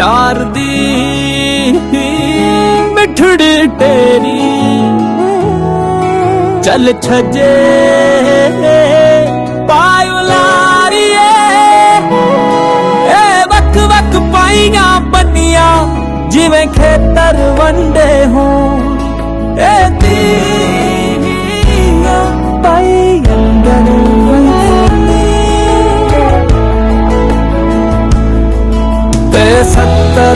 ਪਿਆਰ ਦੀ ਮਿਠੜੀ ਤੇਰੀ ਚੱਲ ਛੱਜੇ ਪਾਇਓ ਲਾਰੀਏ। ਏ ਵੱਖ ਵੱਖ ਪਾਈਆਂ ਬੰਨੀਆਂ ਜਿਵੇਂ ਖੇਤਰ ਵੰਡੇ ਹੋਣ।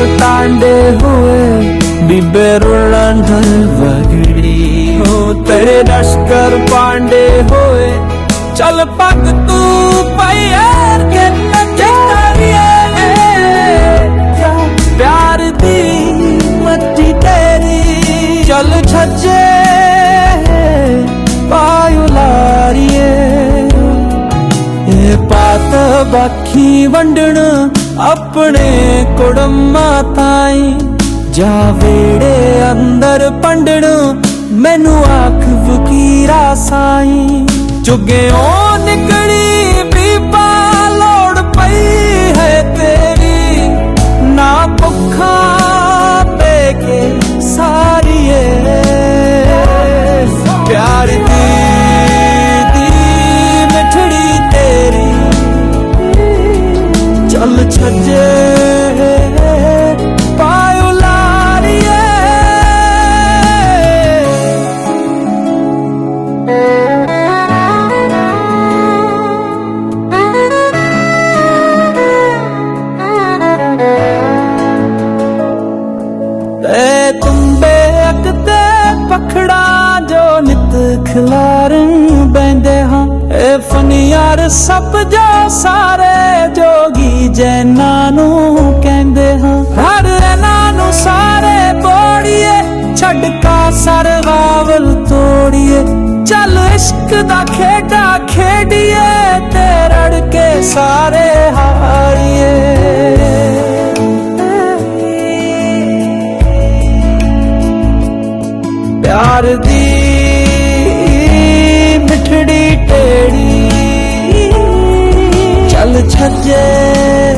ਸੱਤਰ ਟਾਂਡੇ ਹੋਏ ਬੀਬੇ ਰੁਲਣ ਢਲ ਵਗੜੀ ਹੋ ਤੇਰੇ ਲਸ਼ਕਰ ਪਾਂਡੇ ਹੋਏ ਚੱਲ ਪੱਗ ਤੂੰ ਪੈਰ ਕੇ ਨੱਚੇ ਕਰੀਏ ਪਿਆਰ ਦੀ ਮੱਟੀ ਤੇਰੀ ਚੱਲ ਛੱਜੇ ਪਾਇਓ ਲਾਰੀਏ ਪਾਤ ਬਾਖੀ ਵੰਡਣ ਆਪਣੇ ਕੁੜਮਾ ਤਾਈ ਜਾ ਵੇੜੇ ਅੰਦਰ ਪੰਡਣ ਮੈਨੂੰ ਆਖ ਵਕੀਰਾ ਸਾਈ। ਚੁਗਿਓ ਚੱਲ ਛੱਜੇ ਫਨਿਆਰ ਸਭ ਜੋ ਸਾਰੇ ਜੋਗੀ ਜੈਨਾਂ ਨੂੰ ਕਹਿੰਦੇ ਹਾਂ। ਹਰ ਇਹਨਾਂ ਨੂੰ ਸਾਰੇ ਬੋੜੀਏ ਛੱਡ ਕਾ ਸਰਵਾਵਲ ਤੋੜੀਏ। ਚੱਲ ਇਸ਼ਕ ਦਾ ਖੇਡਾ ਖੇਡੀਏ ਤੇ ਰੜ ਕੇ ਸਾਰੇ ਹਾਰੀਏ। ਪਿਆਰ ਦੀ ser.